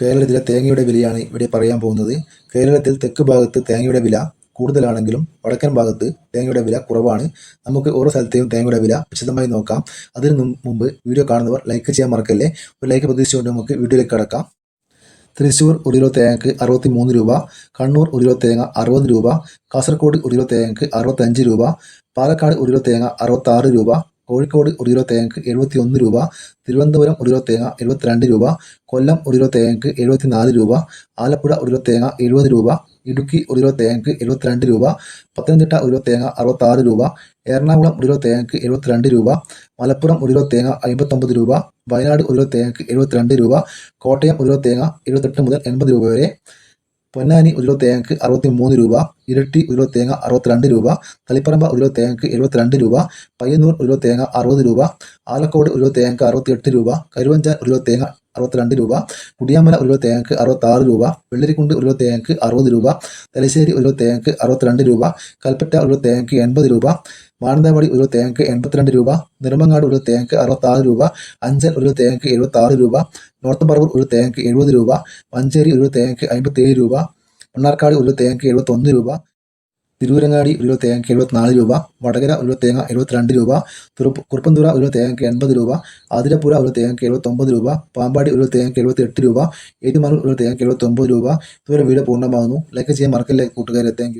കേരളത്തിലെ തേങ്ങയുടെ വിലയാണ് ഇവിടെ പറയാൻ പോകുന്നത്. കേരളത്തിൽ തെക്ക് ഭാഗത്ത് തേങ്ങയുടെ വില കൂടുതലാണെങ്കിലും വടക്കൻ ഭാഗത്ത് തേങ്ങയുടെ വില കുറവാണ്. നമുക്ക് ഓരോ സ്ഥലത്തെയും തേങ്ങയുടെ വില വിശദമായി നോക്കാം. അതിന് മുമ്പ് വീഡിയോ കാണുന്നവർ ലൈക്ക് ചെയ്യാൻ മറക്കല്ലേ? ഒരു ലൈക്ക് പ്രതീക്ഷിച്ചുകൊണ്ട് നമുക്ക് വീഡിയോയിലേക്ക് കടക്കാം. തൃശ്ശൂർ ഒരു തേങ്ങക്ക് അറുപത്തി മൂന്ന് രൂപ കണ്ണൂർ ഒരു തേങ്ങ അറുപത് രൂപ കാസർഗോഡ് ഒരു തേങ്ങക്ക് അറുപത്തഞ്ച് രൂപ പാലക്കാട് ഒരു തേങ്ങ അറുപത്താറ് രൂപ കോഴിക്കോട് ഒരു കിലോ തേങ്ങക്ക് എഴുപത്തി ഒന്ന് രൂപ തിരുവനന്തപുരം ഒരു കിലോ തേങ്ങ എഴുപത്തിരണ്ട് രൂപ കൊല്ലം ഒരു കിലോ തേങ്ങയ്ക്ക് എഴുപത്തിനാല് രൂപ ആലപ്പുഴ ഒരു കിലോ തേങ്ങ എഴുപത് രൂപ ഇടുക്കി ഒരു കിലോ തേങ്ങക്ക് എഴുപത്തിരണ്ട് രൂപ പത്തനംതിട്ട ഒരു കിലോ തേങ്ങ അറുപത്താറ് രൂപ എറണാകുളം ഒരു കിലോ തേങ്ങക്ക് എഴുപത്തിരണ്ട് രൂപ മലപ്പുറം ഒരു കിലോ തേങ്ങ അമ്പത്തൊമ്പത് രൂപ വയനാട് ഒരു കിലോ തേങ്ങക്ക് എഴുപത്തിരണ്ട് രൂപ കോട്ടയം ഒരു കിലോ തേങ്ങ എഴുപത്തെട്ട് മുതൽ എൺപത് രൂപ വരെ പൊന്നാനി ഒരു കിലോ തേങ്ങക്ക് അറുപത്തി മൂന്ന് രൂപ ഇരട്ടി ഒരു കിലോ തേങ്ങ അറുപത്തിരണ്ട് രൂപ തളിപ്പറമ്പ ഒരു കിലോ തേങ്ങയ്ക്ക് എഴുപത്തിരണ്ട് രൂപ പയ്യന്നൂർ ഒരു കിലോ തേങ്ങ അറുപത് രൂപ ആലക്കോട് ഒരു കിലോ തേങ്ങയ്ക്ക് അറുപത്തിയെട്ട് രൂപ കരുവഞ്ചാൻ ഒരു കിലോ തേങ്ങ അറുപത്തിരണ്ട് രൂപ കുടിയാമല ഒരു കിലോ തേങ്ങക്ക് അറുപത്താറ് രൂപ വെള്ളരിക്കുണ്ട് ഒരു കിലോ തേങ്ങക്ക് അറുപത് രൂപ തലശ്ശേരി ഒരു കിലോ തേങ്ങക്ക് അറുപത്തിരണ്ട് രൂപ കൽപ്പറ്റ ഒരു കിലോ തേങ്ങക്ക് എൺപത് രൂപ മാനന്തവാടി ഒരു കിലോ തേങ്ങയ്ക്ക് എൺപത്തിരണ്ട് രൂപ നിർമ്മങ്ങാട് ഒരു തേങ്ങക്ക് അറുപത്താറ് രൂപ അഞ്ചൽ ഒരു തേങ്ങക്ക് എഴുപത്താറ് രൂപ നോർത്ത് പറവൂർ ഒരു തേങ്ങക്ക് എഴുപത് രൂപ മഞ്ചേരി ഒരു തേങ്ങക്ക് അമ്പത്തേഴ് രൂപ മണ്ണാർക്കാട് ഒരു തേങ്ങ തേങ്ങയ്ക്ക് എഴുപത്തൊന്ന് രൂപ തിരൂരങ്ങാടി ഒരു തേങ്ങ തേങ്ങയ്ക്ക് എഴുപത്തിനാല് രൂപ വടകര ഒരു തേങ്ങ എഴുപത്തിരണ്ട് രൂപ കുറുപ്പന്തുറ ഒരു തേങ്ങയ്ക്ക് എൺപത് രൂപ ആതിരപ്പുര ഒരു തേങ്ങ തേങ്ങയ്ക്ക് എഴുപത്തൊമ്പത് രൂപ പാമ്പാടി ഒരു തേങ്ങ തേങ്ങയ്ക്ക് എഴുപത്തി എട്ട് രൂപ ഏറ്റുമാനൂർ ഒരു തേങ്ങ തേങ്ങയ്ക്ക് എഴുപത്തൊമ്പത് രൂപ. ഇതുവരെ വീഡിയോ പൂർണമാകുന്നു. ലൈക്ക് ചെയ്യാൻ മറക്കല്ലേ കൂട്ടുകാരെ. താങ്ക്